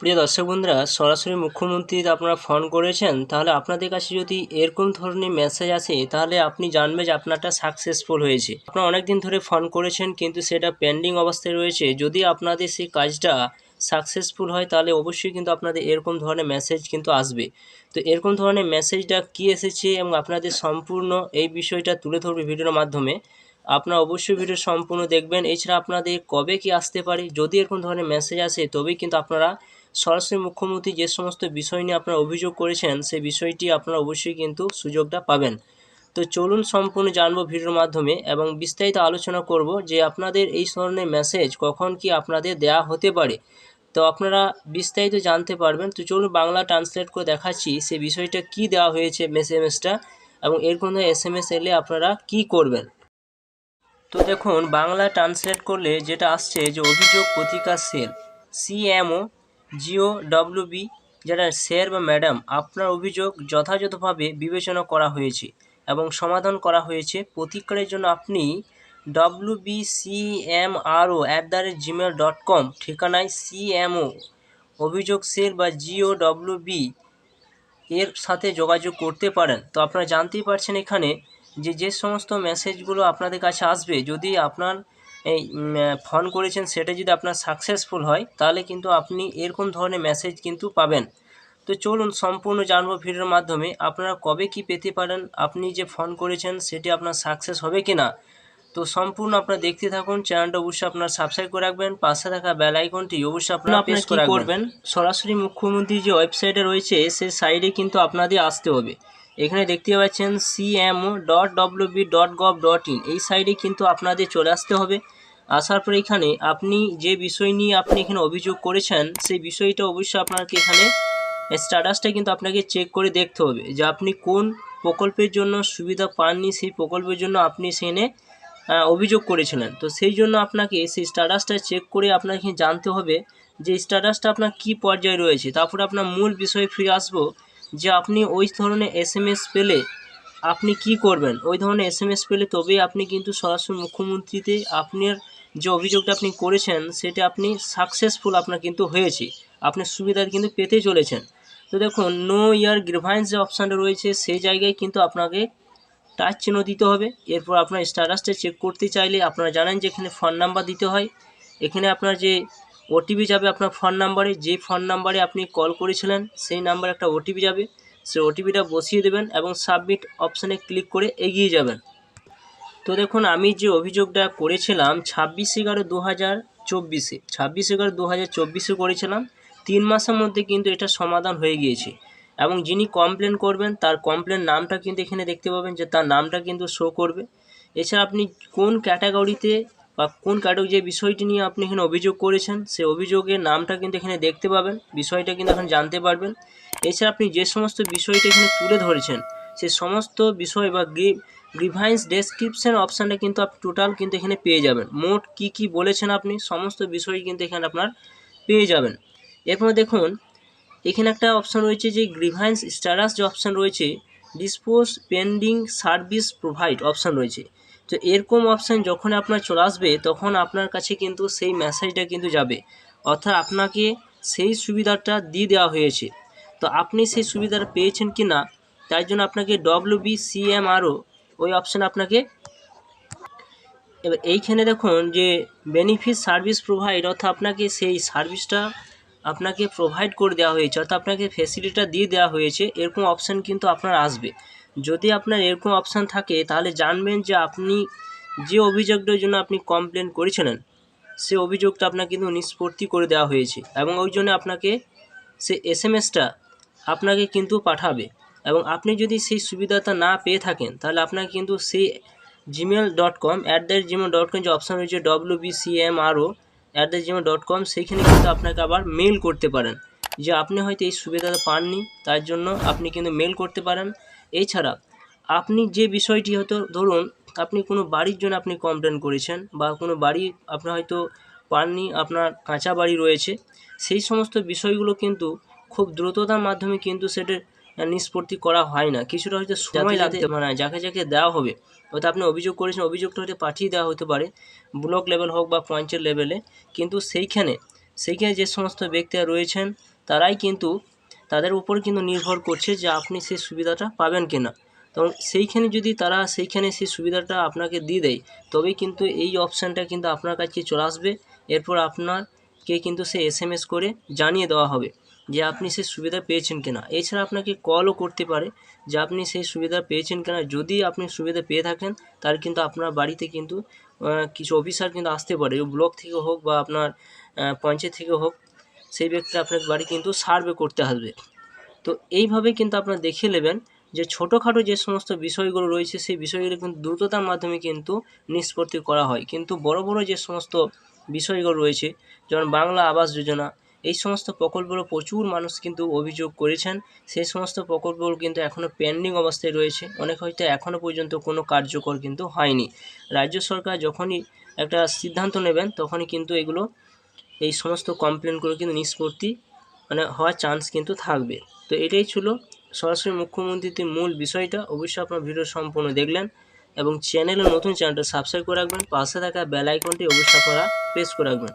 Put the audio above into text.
প্রিয় দর্শক বন্ধুরা, সরাসরি মুখ্যমন্ত্রী আপনারা ফোন করেছেন, তাহলে আপনাদের কাছে যদি এরকম ধরনের মেসেজ আসে, তাহলে আপনি জানবেন যে আপনারটা সাকসেসফুল হয়েছে। আপনারা অনেক দিন ধরে ফোন করেছেন, কিন্তু সেটা পেন্ডিং অবস্থায় রয়েছে। যদি আপনাদের সেই কাজটা সাকসেসফুল হয়, তাহলে অবশ্যই কিন্তু আপনাদের এরকম ধরনের মেসেজ কিন্তু আসবে। তো এরকম ধরনের মেসেজটা কি এসেছে এবং আপনাদের সম্পূর্ণ এই বিষয়টা তুলে ধরবে ভিডিওর মাধ্যমে, আপনারা অবশ্যই ভিডিও সম্পূর্ণ দেখবেন। এছাড়া আপনাদের কবে কি আসতে পারে, যদি এরকম ধরনের মেসেজ আসে, তবেই কিন্তু আপনারা সরাসরি মুখ্যমন্ত্রী যে সমস্ত বিষয় নিয়ে আপনারা অভিযোগ করেছেন সেই বিষয়টি আপনারা অবশ্যই কিন্তু সুযোগটা পাবেন। তো চলুন সম্পূর্ণ জানব ভিডিওর মাধ্যমে এবং বিস্তারিত আলোচনা করব যে আপনাদের এই ধরনের মেসেজ কখন কি আপনাদের দেয়া হতে পারে। তো আপনারা বিস্তারিত জানতে পারবেন। তো চলুন বাংলা ট্রান্সলেট করে দেখাচ্ছি সেই বিষয়টা কি দেওয়া হয়েছে এসএমএসটা এবং এর কোনো এস এম এস এলে আপনারা কি করবেন। তো দেখুন, বাংলা ট্রান্সলেট করলে যেটা আসছে যে অভিযোগ প্রতিকার সেল সিএমও জিও ডব্লিউবি যারা স্যার বা ম্যাডাম, আপনার অভিযোগ যথাযথভাবে বিবেচনা করা হয়েছে এবং সমাধান করা হয়েছে। প্রতিকারের জন্য আপনি W B CMRO at the rate Gmail dot com ঠিকানায় সিএমও অভিযোগ সেল বা জিও ডব্লিউ বি এর সাথে যোগাযোগ করতে পারেন। তো আপনারা জানতেই পারছেন এখানে যে যে সমস্ত মেসেজগুলো আপনাদের কাছে আসবে, যদি আপনার এই ফোন করেছেন সেটা যদি আপনার সাকসেসফুল হয় তাহলে কিন্তু আপনি এরকম ধরনের মেসেজ কিন্তু পাবেন। তো চলুন সম্পূর্ণ জানব ভিডিওর মাধ্যমে আপনারা কবে কি পেতে পারেন আপনি যে ফোন করেছেন সেটি আপনার সাকসেস হবে কি না তো সম্পূর্ণ আপনারা দেখতে থাকুন চ্যানেলটা অবশ্যই আপনার সাবস্ক্রাইব করে রাখবেন পাশে থাকা বেল আইকনটি অবশ্যই আপনারা প্রেস করে করবেন? সরাসরি মুখ্যমন্ত্রী যে ওয়েবসাইটে রয়েছে সেই সাইডে কিন্তু আপনাদের আসতে হবে। এখানে দেখতে পাচ্ছেন CMO dot WB dot gov dot in এই সাইডে কিন্তু আপনাদের চলে আসতে হবে। আসার পরে এখানে আপনি যে বিষয় নিয়ে আপনি এখানে অভিযোগ করেছেন, সেই বিষয়টা অবশ্যই আপনাকে এখানে স্ট্যাটাসটা কিন্তু আপনাকে চেক করে দেখতে হবে যে আপনি কোন প্রকল্পের জন্য সুবিধা পাননি, সেই প্রকল্পের জন্য আপনি সেখানে অভিযোগ করেছিলেন। তো সেই জন্য আপনাকে সেই স্ট্যাটাসটা চেক করে আপনাকে জানতে হবে যে স্ট্যাটাসটা আপনার কী পর্যায়ে রয়েছে। তারপরে আপনার মূল বিষয়ে ফিরে আসব যে আপনি ওই ধরনের এস এম এস পেলে আপনি কি করবেন? ওই ধরনের এস এম এস পেলে তবেই আপনি কিন্তু সরাসরি মুখ্যমন্ত্রীতে আপনার যে অভিযোগটা আপনি করেছেন, সেটা আপনি সাকসেসফুল আপনার কিন্তু হয়েছে। আপনি সুবিধা কিন্তু পেতে চলেছেন। তো দেখুন নো ইয়ার গ্রিভাইন্স যে অপশানটা রয়েছে, সেই জায়গায় কিন্তু আপনাকে টাচ চিহ্ন দিতে হবে। এরপর আপনার স্ট্যাটাসটা চেক করতে চাইলে আপনারা জানেন যে এখানে ফোন নাম্বার দিতে হয়। এখানে আপনার যে ওটিপি যাবে আপনার ফোন নাম্বারে যে ফোন নাম্বারে আপনি কল করেছিলেন, সেই নাম্বারে একটা ওটিপি যাবে। সেই ওটিপিটা বসিয়ে দেবেন এবং সাবমিট অপশানে ক্লিক করে এগিয়ে যাবেন। তো দেখুন, আমি যে অভিযোগটা করেছিলাম, ছাব্বিশ এগারো দু হাজার চব্বিশে ছাব্বিশ এগারো দু হাজার চব্বিশে করেছিলাম। তিন মাসের মধ্যে কিন্তু এটা সমাধান হয়ে গিয়েছে। এবং যিনি কমপ্লেন করবেন, তার কমপ্লেন নামটা কিন্তু এখানে দেখতে পাবেন যে তার নামটা কিন্তু শো করবে। এছাড়া আপনি কোন ক্যাটাগরিতে বা কোন ক্যাটাগরি যে বিষয়টি নিয়ে আপনি এখানে অভিযোগ করেছেন সেই অভিযোগের নামটা কিন্তু এখানে দেখতে পাবেন, বিষয়টা কিন্তু এখন জানতে পারবেন। এছাড়া আপনি যে সমস্ত বিষয়টা এখানে তুলে ধরেছেন, সে সমস্ত বিষয় বা গ্রিভাইন্স ডেসক্রিপশন অপশানটা কিন্তু আপনি টোটাল কিন্তু এখানে পেয়ে যাবেন। মোট কি কি বলেছেন আপনি, সমস্ত বিষয় কিন্তু এখানে আপনার পেয়ে যাবেন। এরপর দেখুন, এখানে একটা অপশান রয়েছে যে গ্রিভাইন্স স্ট্যাটাস যে অপশান রয়েছে dispose pending service provide option রয়েছে। তো এরকম অপশান যখন আপনার চলে আসবে, তখন আপনার কাছে কিন্তু সেই মেসেজটা কিন্তু যাবে। অর্থাৎ আপনাকে সেই সুবিধাটা দিয়ে দেওয়া হয়েছে। তো আপনি সেই সুবিধাটা পেয়েছেন কি না তাই জন্য আপনাকে ডব্লিউ বি সিএমআরও ওই অপশান আপনাকে এবার এইখানে দেখুন যে বেনিফিট সার্ভিস প্রোভাইড অর্থাৎ আপনাকে সেই সার্ভিসটা আপনাকে প্রোভাইড করে দেওয়া হয়েছে, অর্থাৎ আপনাকে ফেসিলিটিটা দিয়ে দেওয়া হয়েছে, এরকম অপশান কিন্তু আপনার আসবে। যদি আপনার এরকম অপশান থাকে, তাহলে জানবেন যে আপনি যে অভিযোগটার জন্য আপনি কমপ্লেন করেছিলেন, সে অভিযোগটা আপনাকে কিন্তু নিষ্পত্তি করে দেওয়া হয়েছে এবং ওই জন্য আপনাকে সে এস এম এসটা আপনাকে কিন্তু পাঠাবে। এবং আপনি যদি সেই সুবিধাটা না পেয়ে থাকেন, তাহলে আপনাকে কিন্তু সেই Gmail dot com at the rate Gmail dot com যে অপশান রয়েছে W B C M R O at the Gmail dot com সেইখানে কিন্তু আপনাকে আবার মেল করতে পারেন। যে আপনি হয়তো এই সুবিধাটা পাননি, তার জন্য আপনি কিন্তু মেল করতে পারেন। এছাড়া, আপনি যে বিষয়টি হয়তো, ধরুন, আপনি কোনো বাড়ির জন্য আপনি কমপ্লেন করেছেন বা কোনো বাড়ি আপনার হয়তো পাননি, আপনার কাঁচা বাড়ি রয়েছে, সেই সমস্ত বিষয়গুলো কিন্তু খুব দ্রুততার মাধ্যমে কিন্তু সেটা নিষ্পত্তি করা হয় না। কিছুটা হয়তো সময় লাগতে মানে যাকে যাকে দেওয়া হবে। হয়তো আপনি অভিযোগ করেছেন অভিযোগটা হয়তো পাঠিয়ে দেওয়া হতে পারে ব্লক লেভেল হোক বা পঞ্চায়েত লেভেলে। কিন্তু সেইখানে সেইখানে যে সমস্ত ব্যক্তিরা রয়েছেন তারাই কিন্তু তাদের উপর কিন্তু নির্ভর করছে যে আপনি সেই সুবিধাটা পাবেন কি না তো সেইখানে যদি তারা সেইখানে সেই সুবিধাটা আপনাকে দিয়ে দেয় তবেই কিন্তু এই অপশানটা কিন্তু আপনার কাছে চলে আসবে। এরপর আপনাকে কিন্তু সে এস এম এস করে জানিয়ে দেওয়া হবে। যে আপনি সেই সুবিধা পেয়েছেন কিনা। এছাড়া আপনাকে কলও করতে পারে যে আপনি সেই সুবিধা পেয়েছেন কিনা। যদি আপনি সুবিধা পেয়ে থাকেন, তাহলে কিন্তু আপনার বাড়িতে কিন্তু কিছু অফিসার কিন্তু আসতে পারে। ব্লক থেকে হোক বা আপনার পঞ্চায়েত থেকে হোক, সেই ব্যক্তি আপনার বাড়ি কিন্তু সার্ভে করতে আসবে। তো এইভাবে কিন্তু আপনারা দেখে নেবেন যে ছোটোখাটো যে সমস্ত বিষয়গুলো রয়েছে, সেই বিষয়গুলো কিন্তু দ্রুততার মাধ্যমে কিন্তু নিষ্পত্তি করা হয়। কিন্তু বড় বড় যে সমস্ত বিষয়গুলো রয়েছে, যেমন বাংলা আবাস যোজনা এই সমস্ত প্রকল্পগুলো প্রচুর মানুষ কিন্তু অভিযোগ করেছেন। সেই সমস্ত প্রকল্পগুলো কিন্তু এখনও পেন্ডিং অবস্থায় রয়েছে। অনেক হয়তো এখনও পর্যন্ত কোনো কার্যকর কিন্তু হয়নি। রাজ্য সরকার যখনই একটা সিদ্ধান্ত নেবেন, তখনই কিন্তু এগুলো, এই সমস্ত কমপ্লেনগুলো কিন্তু নিষ্পত্তি মানে হওয়ার চান্স কিন্তু থাকবে। তো এটাই ছিল সরাসরি মুখ্যমন্ত্রীর মূল বিষয়টা। অবশ্যই আপনার ভিডিও সম্পূর্ণ দেখলেন এবং চ্যানেলে নতুন চ্যানেলটা সাবস্ক্রাইব করে রাখবেন। পাশে থাকা বেল আইকনটি অবশ্যই আপনারা প্রেস করে রাখবেন।